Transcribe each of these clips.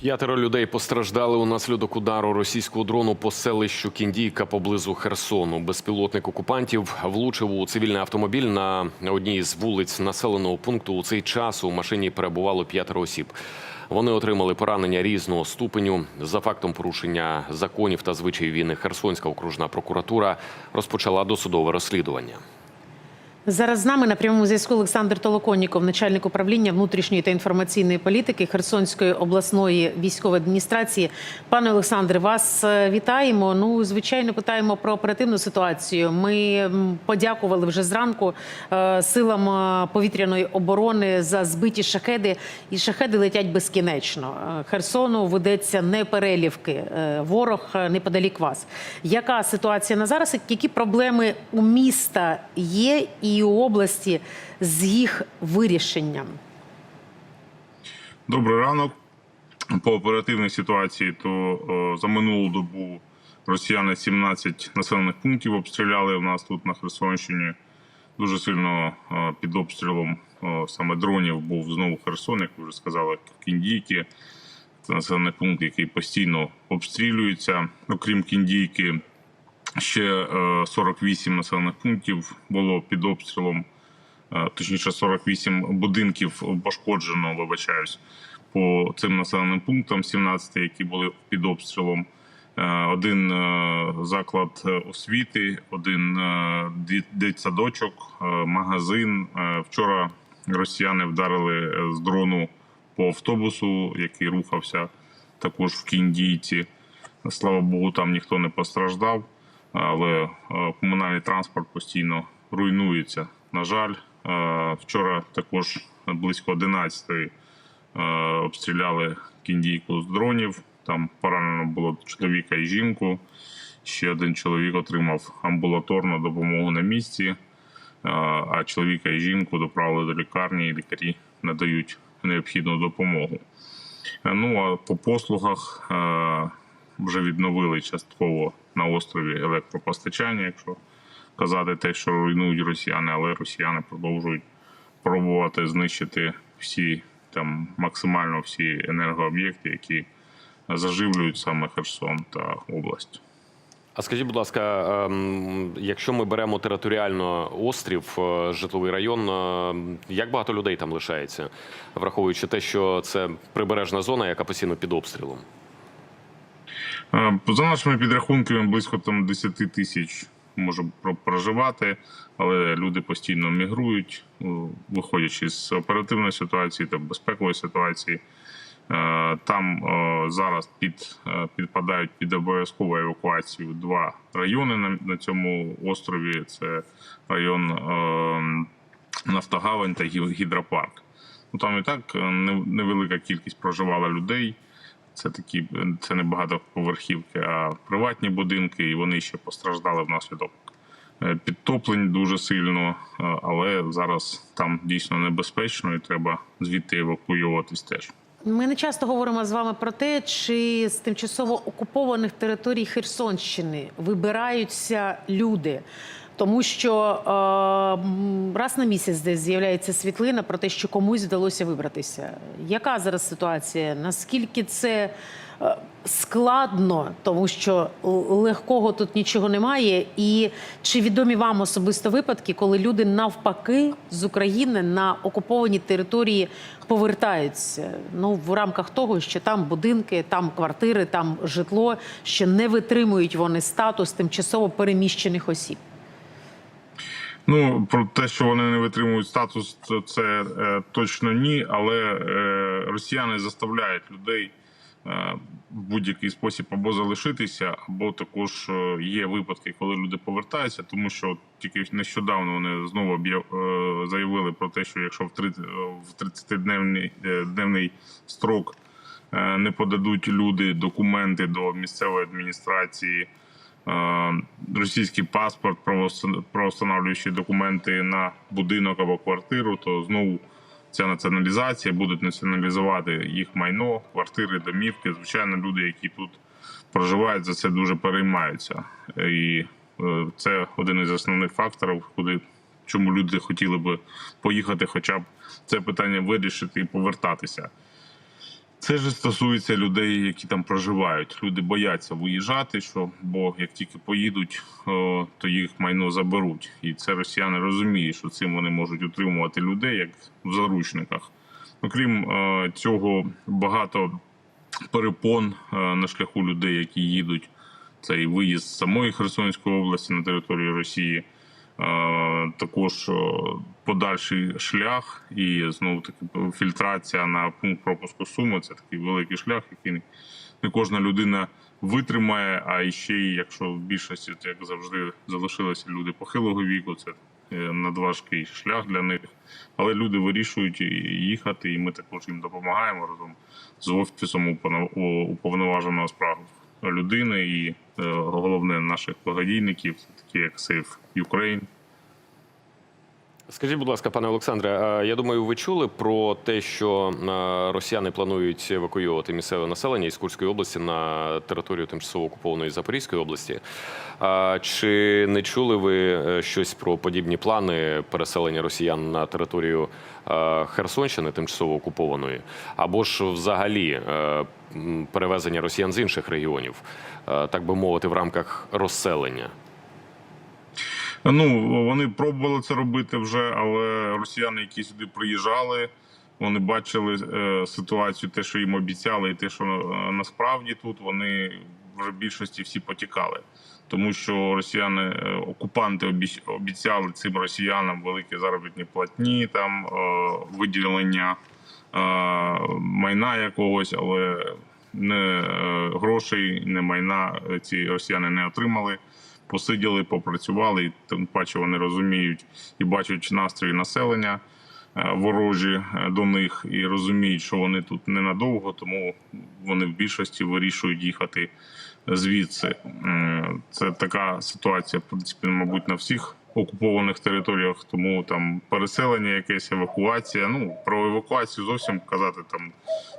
П'ятеро людей постраждали унаслідок удару російського дрону по селищу Кіндійка поблизу Херсону. Безпілотник окупантів влучив у цивільний автомобіль на одній з вулиць населеного пункту. У цей час у машині перебувало п'ятеро осіб. Вони отримали поранення різного ступеню. За фактом порушення законів та звичаїв війни Херсонська окружна прокуратура розпочала досудове розслідування. Зараз з нами на прямому зв'язку Олександр Толоконніков, начальник управління внутрішньої та інформаційної політики Херсонської обласної військової адміністрації. Пане Олександре, вас е, вітаємо. Ну, звичайно, питаємо про оперативну ситуацію. Ми подякували вже зранку е, силам е, повітряної оборони за збиті шахеди, і шахеди летять безкінечно. Херсону ведеться не перелівки. Е, Ворог неподалік вас. Яка ситуація на зараз? Які проблеми у міста є і у області з їх вирішенням? Добрий ранок. По оперативній ситуації, то о, за минулу добу росіяни 17 населених пунктів обстріляли в нас тут на Херсонщині. Дуже сильно о, під обстрілом о, саме дронів був знову Херсон, як ви вже сказали, Кіндійки. Це населений пункт, який постійно обстрілюється. Окрім Кіндійки, ще е, 48 населених пунктів було під обстрілом. Е, Точніше, 48 будинків пошкоджено, вибачаюсь, по цим населеним пунктам, 17, які були під обстрілом. Е, Один е, заклад е, освіти, один е, дитсадочок, е, магазин. Е, Вчора росіяни вдарили е, з дрону по автобусу, який рухався також в Кіндійці. Слава Богу, там ніхто не постраждав, але е, комунальний транспорт постійно руйнується. На жаль, е, вчора також близько 11 обстріляли кіндійку з дронів. Там поранено було чоловіка і жінку. Ще один чоловік отримав амбулаторну допомогу на місці, е, а чоловіка і жінку доправили до лікарні, і лікарі надають необхідну допомогу. Е, Ну а по послугах е, вже відновили частково на острові електропостачання, якщо казати те, що руйнують росіяни, але росіяни продовжують пробувати знищити всі там максимально всі енергооб'єкти, які заживлюють саме Херсон та область. А скажіть, будь ласка, ем, якщо ми беремо територіально острів, е, житловий район, е, як багато людей там лишається, враховуючи те, що це прибережна зона, яка постійно під обстрілом? Е, За нашими підрахунками, близько там 10 тисяч може проживати, але люди постійно мігрують, е, виходячи з оперативної ситуації та безпекової ситуації. Е, Там зараз під, підпадають під обов'язкову евакуацію два райони на, на цьому острові. Це район е, Нафтогавань та гідропарк. Ну там і так невелика кількість проживала людей. Це такі це не багатоповерхівки, а приватні будинки, і вони ще постраждали внаслідок е, підтоплень дуже сильно. е, Але зараз там дійсно небезпечно і треба звідти евакуюватись теж. Ми не часто говоримо з вами про те, чи з тимчасово окупованих територій Херсонщини вибираються люди. Тому що е, раз на місяць десь з'являється світлина про те, що комусь вдалося вибратися. Яка зараз ситуація? Наскільки це е, складно, тому що легкого тут нічого немає? І чи відомі вам особисто випадки, коли люди навпаки з України на окуповані території повертаються? Ну в рамках того, що там будинки, там квартири, там житло, що не витримують вони статус тимчасово переміщених осіб. Ну про те, що вони не витримують статус, то це е, точно ні. Але е, росіяни заставляють людей е, в будь-який спосіб або залишитися, або також е, є випадки, коли люди повертаються, тому що тільки нещодавно вони знову е, заявили про те, що якщо в 30, е, в 30-денний денний строк е, не подадуть люди документи до місцевої адміністрації російський паспорт, правоустанавлюючі документи на будинок або квартиру, то знову ця націоналізація будуть націоналізувати їх майно, квартири, домівки. Звичайно, люди, які тут проживають, за це дуже переймаються. І е, це один із основних факторів, куди чому люди хотіли би поїхати, хоча б це питання вирішити і повертатися. Це ж стосується людей, які там проживають. Люди бояться виїжджати, що бо як тільки поїдуть, то їх майно заберуть. І це росіяни розуміють, що цим вони можуть утримувати людей як в заручниках. Окрім е, цього, багато перепон е, на шляху людей, які їдуть. Це і виїзд з самої Херсонської області на територію Росії, також е, подальший шлях і знову таки фільтрація на пункт пропуску Суми. Це такий великий шлях, який не- кожна людина витримає. А ще якщо в більшості, як завжди, залишилися люди похилого віку, це е, надважкий шлях для них. Але люди вирішують їхати, і ми також їм допомагаємо разом з офісом уповноваженого справ людини і е, головне наших благодійників, такі як Save Ukraine. Скажіть, будь ласка, пане Олександре, я думаю, ви чули про те, що росіяни планують евакуювати місцеве населення із Курської області на територію тимчасово окупованої Запорізької області. Чи не чули ви е, щось про подібні плани переселення росіян на територію Херсонщини, тимчасово окупованої, або ж взагалі е, перевезення росіян з інших регіонів, е, так би мовити, в рамках розселення? Ну вони пробували це робити вже, але росіяни, які сюди приїжджали, вони бачили е, ситуацію, те, що їм обіцяли, і те, що е, насправді тут вони вже в більшості всі потікали. Тому що росіяни, е, окупанти обіцяли цим росіянам великі заробітні платні, там виділення майна якогось, але не грошей, не майна ці росіяни не отримали посиділи, попрацювали, і тим паче вони розуміють і бачать настрої населення е, ворожі е, до них і розуміють, що вони тут ненадовго, тому вони в більшості вирішують їхати звідси. Е, Це така ситуація, в принципі, мабуть, на всіх окупованих територіях, тому там переселення, якесь евакуація. Ну про евакуацію зовсім казати там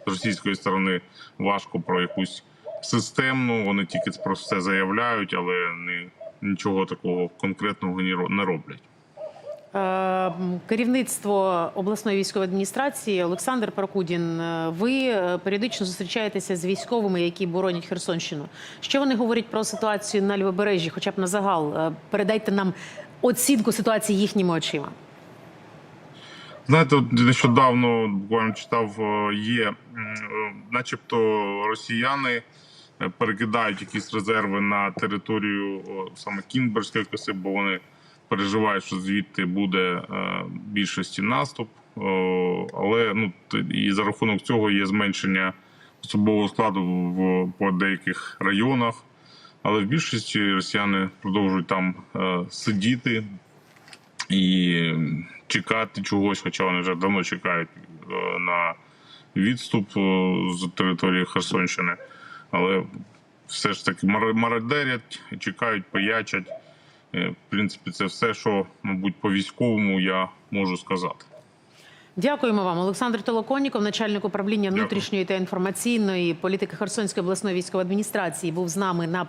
з російської сторони важко про якусь системну. Вони тільки про все заявляють, але не нічого такого конкретного не роблять. Е, Керівництво обласної військової адміністрації Олександр Прокудін. е, Ви е, періодично зустрічаєтеся з військовими, які боронять Херсонщину. Що вони говорять про ситуацію на Львобережжі, хоча б на загал? Передайте нам оцінку ситуації їхніми очима. Знаєте, нещодавно буквально читав, є, начебто, росіяни перекидають якісь резерви на територію саме Кінберської коси, бо вони переживають, що звідти буде е, більшості наступ. Але ну і за рахунок цього є зменшення особового складу в по деяких районах. Але в більшості росіяни продовжують там е, сидіти, і чекати чогось, хоча вони вже давно чекають е, на відступ е, з території Херсонщини. Але все ж таки мародерять, чекають, пиячать. Е, В принципі, це все, що, мабуть, по військовому я можу сказати. Дякуємо вам, Олександр Толоконніков, начальник управління Дякую. внутрішньої та інформаційної політики Херсонської обласної військової адміністрації, був з нами на